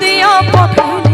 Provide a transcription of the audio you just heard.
দিয়া পথে